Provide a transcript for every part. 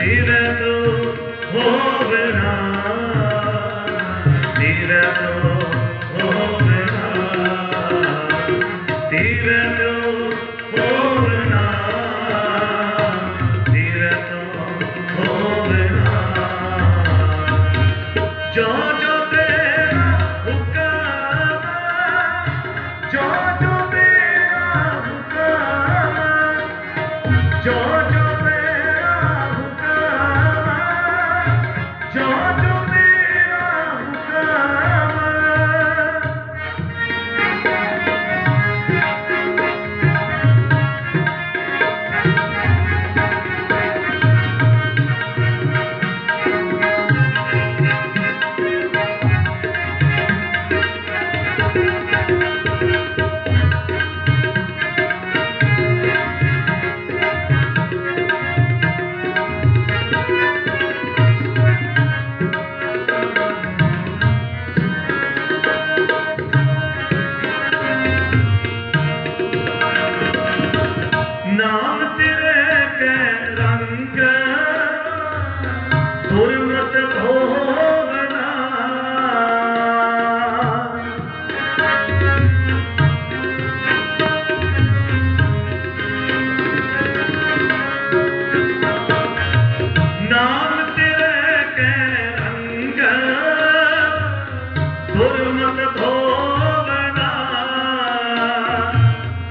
तेरा तो हो बिना तेरा तो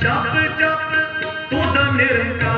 ਜਪ ਜਪ ਤੂੰ ਦਾ ਨਿਰੰਕਾਰ